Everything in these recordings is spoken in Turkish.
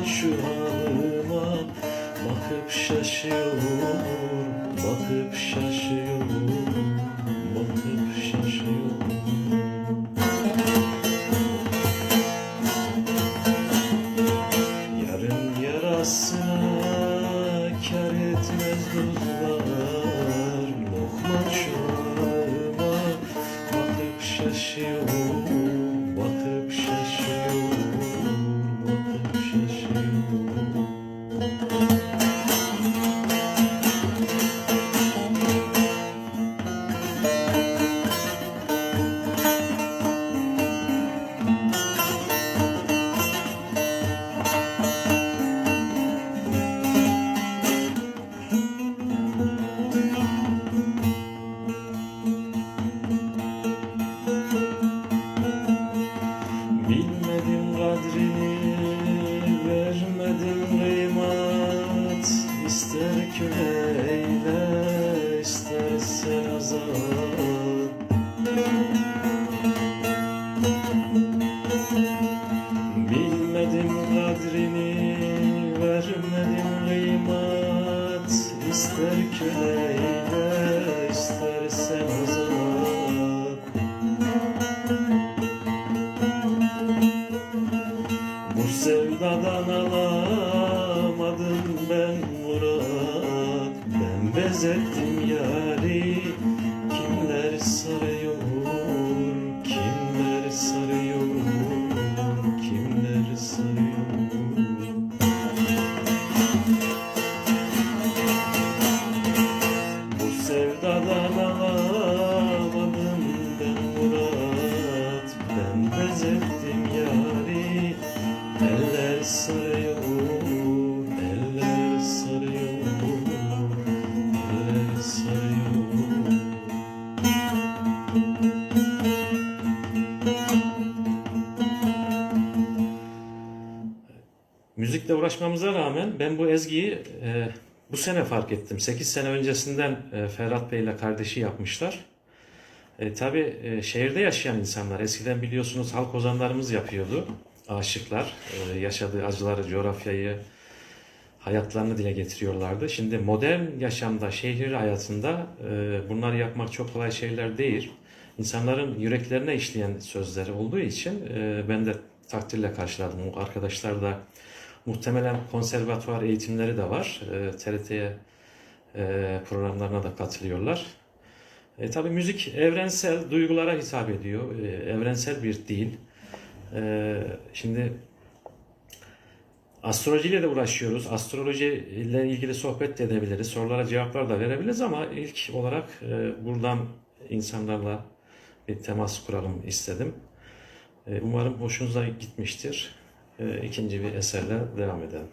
Lokman şu halıma bakıp şaşıyor Bakıp şaşıyor sevdadan alamadım ben murat. Ben bezettim yari Müzikle uğraşmamıza rağmen ben bu ezgiyi e, bu sene fark ettim. 8 sene öncesinden e, Ferhat Bey ile kardeşi yapmışlar. E, tabii e, şehirde yaşayan insanlar, eskiden biliyorsunuz halk ozanlarımız yapıyordu. Aşıklar, e, yaşadığı acıları, coğrafyayı, hayatlarını dile getiriyorlardı. Şimdi modern yaşamda, şehir hayatında e, bunları yapmak çok kolay şeyler değil. İnsanların yüreklerine işleyen sözleri olduğu için e, ben de takdirle karşıladım. O arkadaşlar da muhtemelen konservatuvar eğitimleri de var. E, TRT'ye e, programlarına da katılıyorlar. E, tabii müzik evrensel duygulara hitap ediyor. E, evrensel bir dil. E, şimdi astrolojiyle de uğraşıyoruz. Astroloji ile ilgili sohbet de edebiliriz. Sorulara cevaplar da verebiliriz ama ilk olarak e, buradan insanlarla bir temas kuralım istedim. E, umarım hoşunuza gitmiştir. E, ikinci bir eserle devam edelim.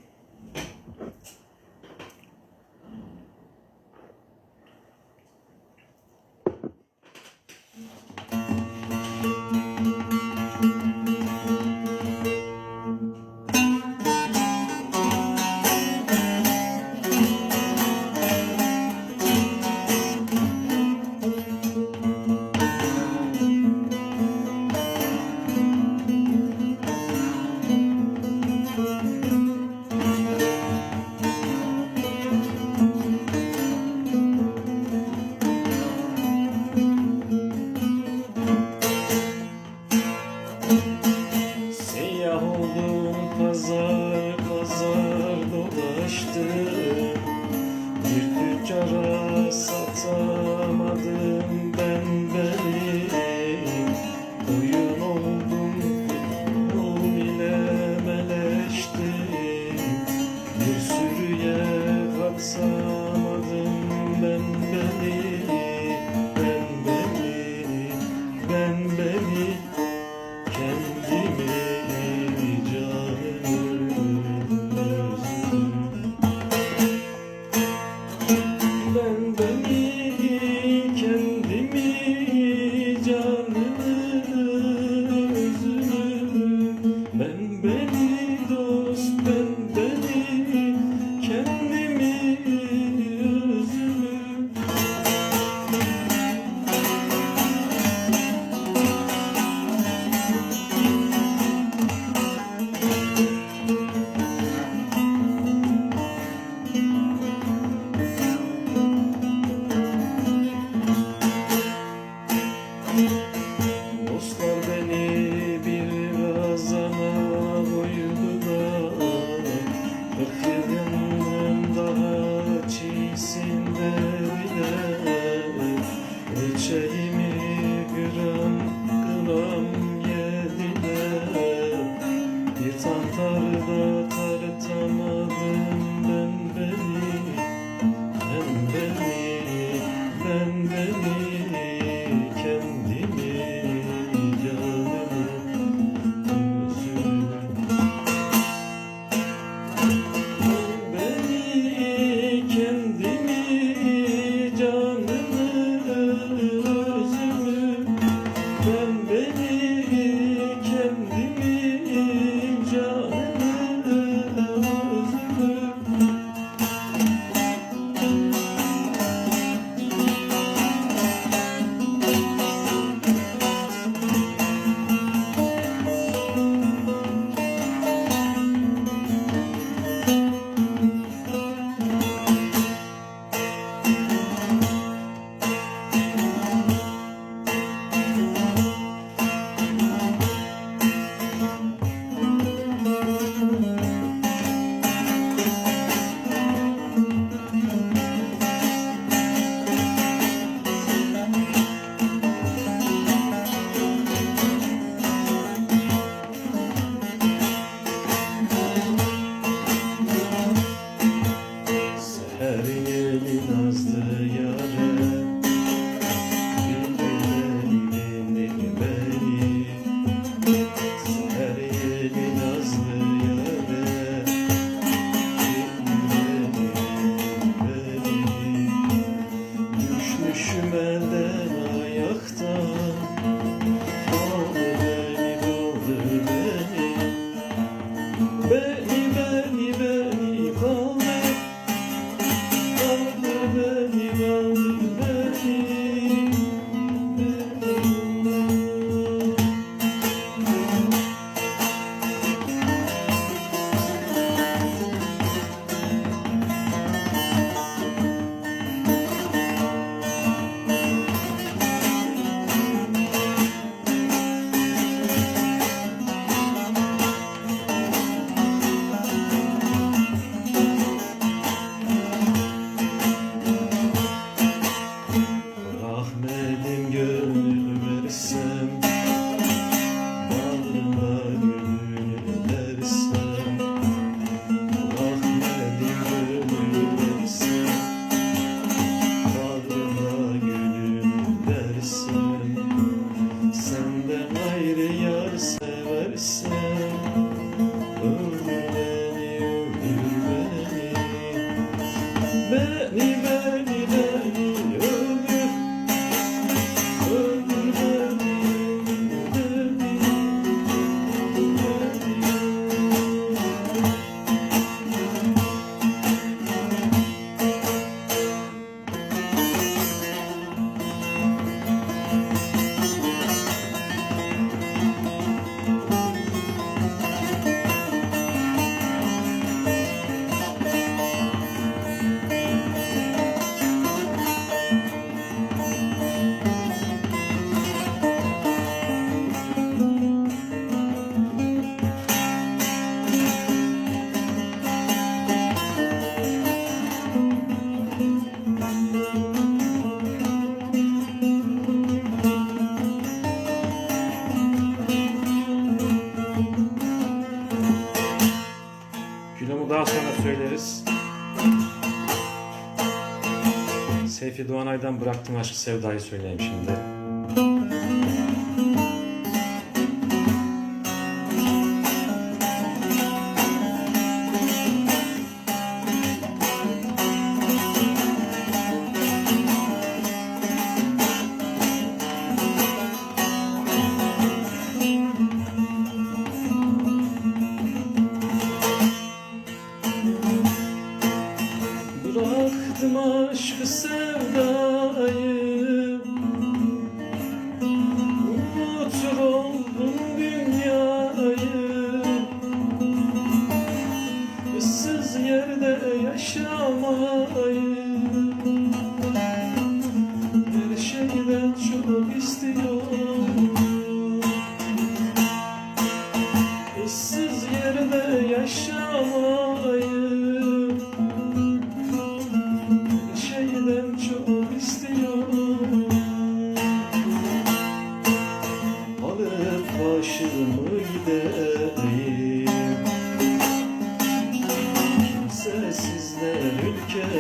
Doğanay'dan bıraktım aşkı sevdayı söyleyeyim şimdi.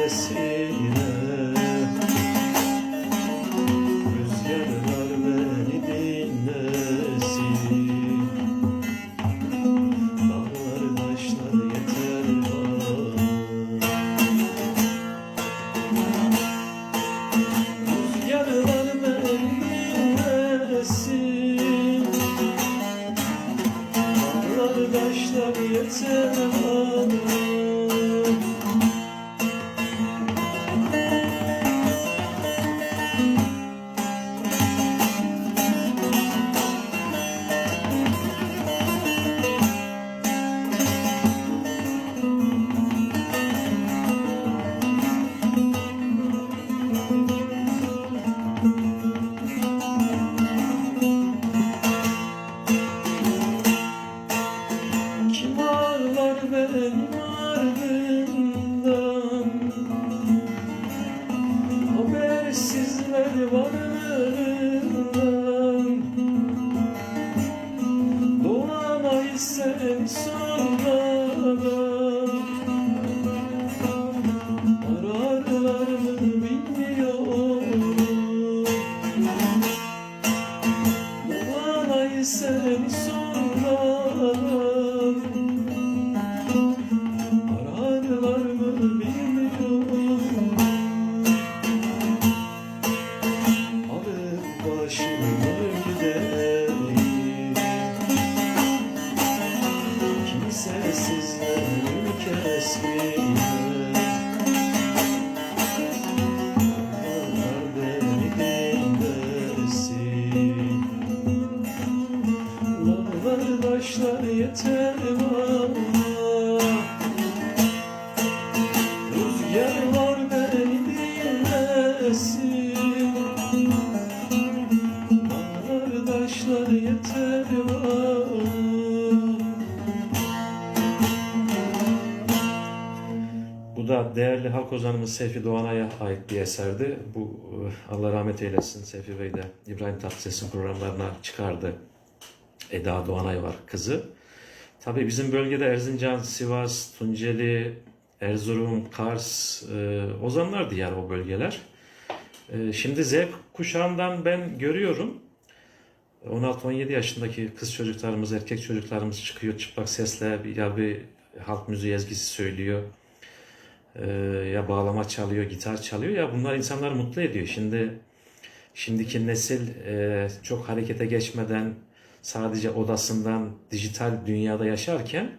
esquecer. Da değerli halk ozanımız Seyfi Doğanay'a ait bir eserdi. Bu e, Allah rahmet eylesin Seyfi Bey de İbrahim Tatlıses'in programlarına çıkardı. Eda Doğanay var kızı. Tabii bizim bölgede Erzincan, Sivas, Tunceli, Erzurum, Kars, e, ozanlardı yani o bölgeler. E, şimdi Z kuşağından ben görüyorum. 16-17 yaşındaki kız çocuklarımız, erkek çocuklarımız çıkıyor çıplak sesle ya bir halk müziği ezgisi söylüyor. Ee, ya bağlama çalıyor, gitar çalıyor ya bunlar insanları mutlu ediyor. Şimdi şimdiki nesil e, çok harekete geçmeden sadece odasından dijital dünyada yaşarken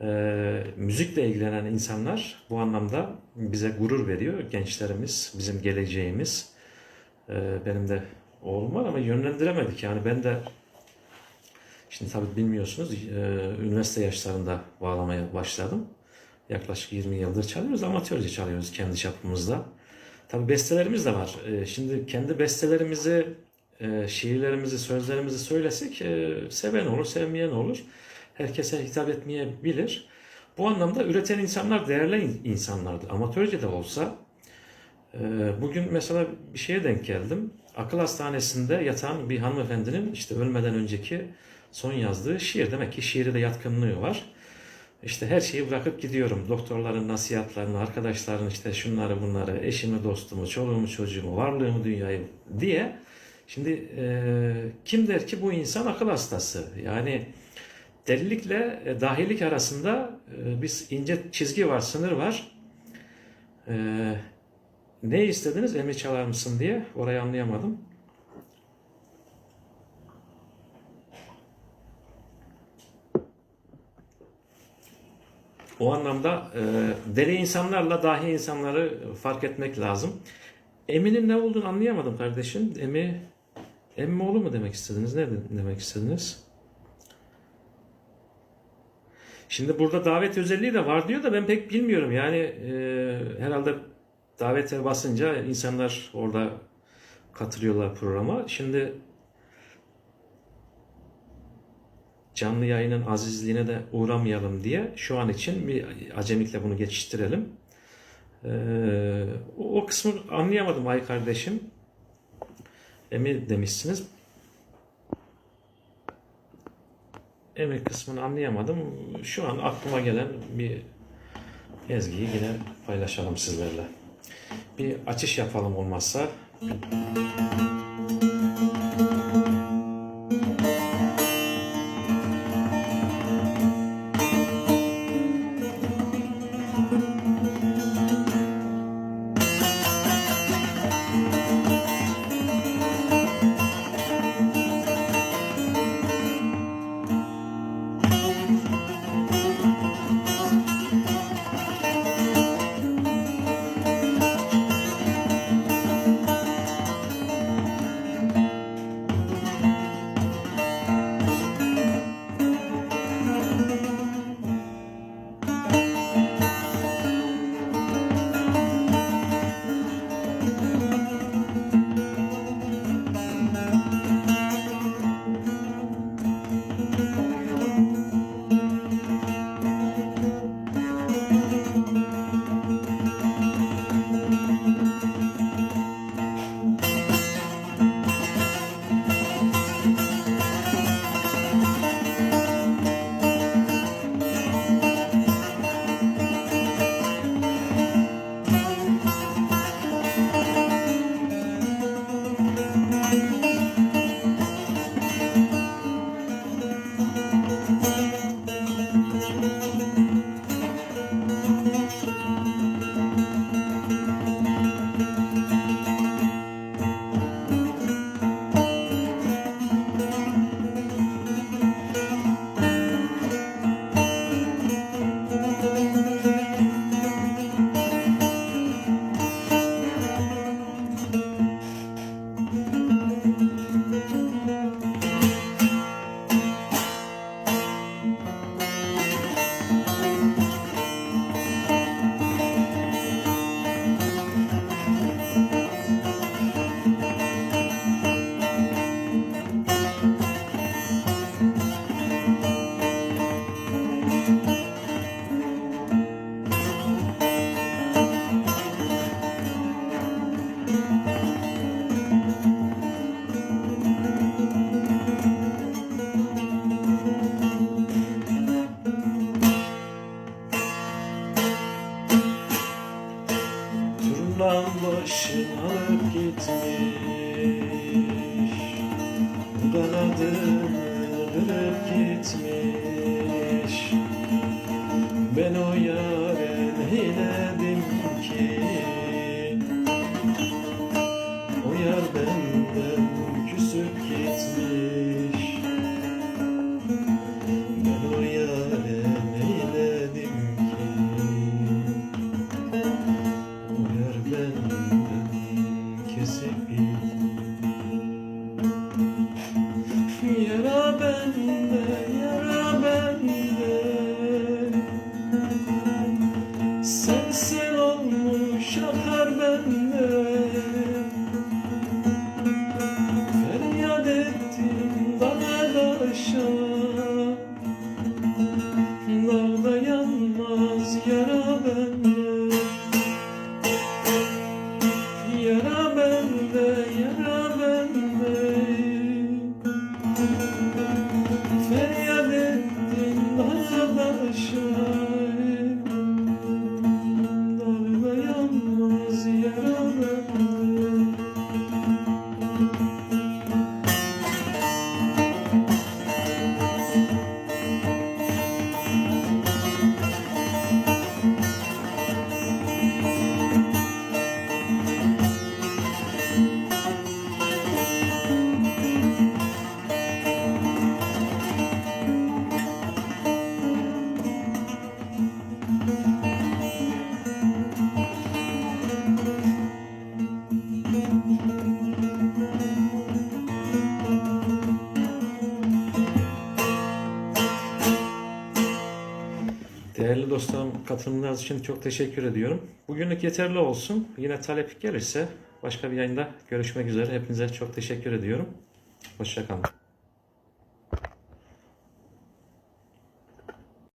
e, müzikle ilgilenen insanlar bu anlamda bize gurur veriyor. Gençlerimiz, bizim geleceğimiz. E, benim de oğlum var ama yönlendiremedik. Yani ben de şimdi tabii bilmiyorsunuz e, üniversite yaşlarında bağlamaya başladım. Yaklaşık 20 yıldır çalıyoruz. Amatörce çalıyoruz kendi çapımızda. Tabii bestelerimiz de var. Ee, Şimdi kendi bestelerimizi, e, şiirlerimizi, sözlerimizi söylesek e, seven olur, sevmeyen olur. Herkese hitap etmeyebilir. Bu anlamda üreten insanlar değerli in- insanlardır. Amatörce de olsa. e, Bugün mesela bir şeye denk geldim. Akıl hastanesinde yatan bir hanımefendinin işte ölmeden önceki son yazdığı şiir. Demek ki şiire de yatkınlığı var. İşte her şeyi bırakıp gidiyorum. Doktorların nasihatlarını, arkadaşların işte şunları bunları, eşimi, dostumu, çoluğumu, çocuğumu, varlığımı, dünyayı diye. Şimdi e, kim der ki bu insan akıl hastası? Yani delilikle e, dahilik arasında e, biz ince çizgi var, sınır var. E, ne istediniz? Emri çalar mısın diye. Orayı anlayamadım. O anlamda e, deli insanlarla dahi insanları fark etmek lazım. Emin'in ne olduğunu anlayamadım kardeşim. Emi, Emmioğlu mu demek istediniz? Ne de- demek istediniz? Şimdi burada davet özelliği de var diyor da ben pek bilmiyorum. Yani e, herhalde davete basınca insanlar orada katılıyorlar programa. Şimdi canlı yayının azizliğine de uğramayalım diye şu an için bir acemikle bunu geçiştirelim. Ee, o kısmı anlayamadım ay kardeşim. Emir demişsiniz. Emir kısmını anlayamadım. Şu an aklıma gelen bir ezgiyi yine paylaşalım sizlerle. Bir açış yapalım olmazsa. 是我 So katılımlarınız için çok teşekkür ediyorum. Bugünlük yeterli olsun. Yine talep gelirse başka bir yayında görüşmek üzere. Hepinize çok teşekkür ediyorum. Hoşçakalın.